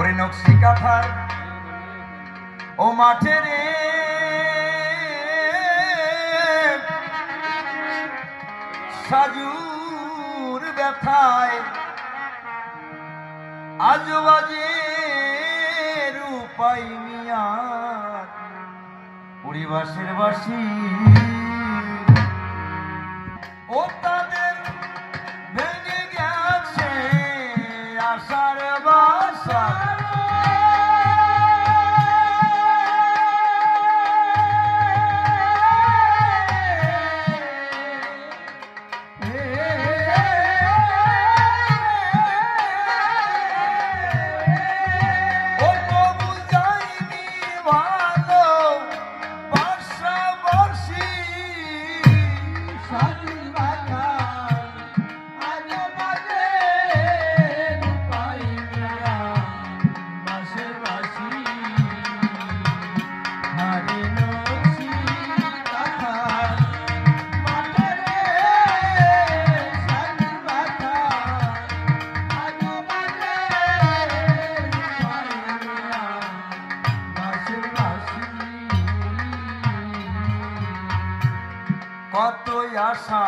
ওরে নকশি কাঁথায় ও মাঠে রে। সাজুর ব্যথায় আজ বাজে রূপাই মিয়ার। পরিবাসের বাসী। ও ও কত আশা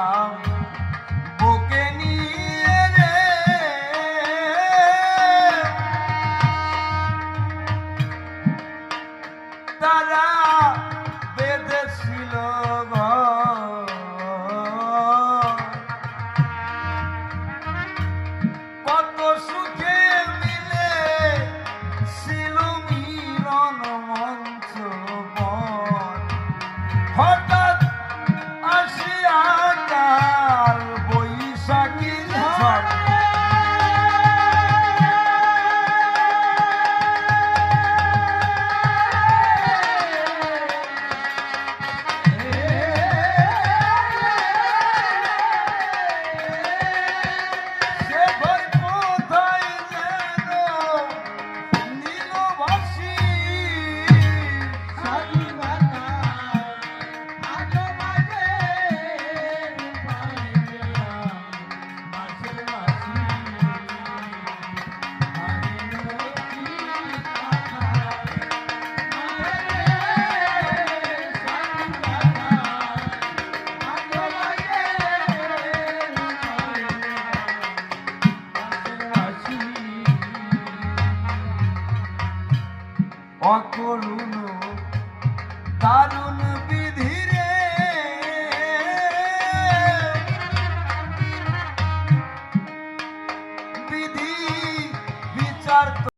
অকরুণ দারুণ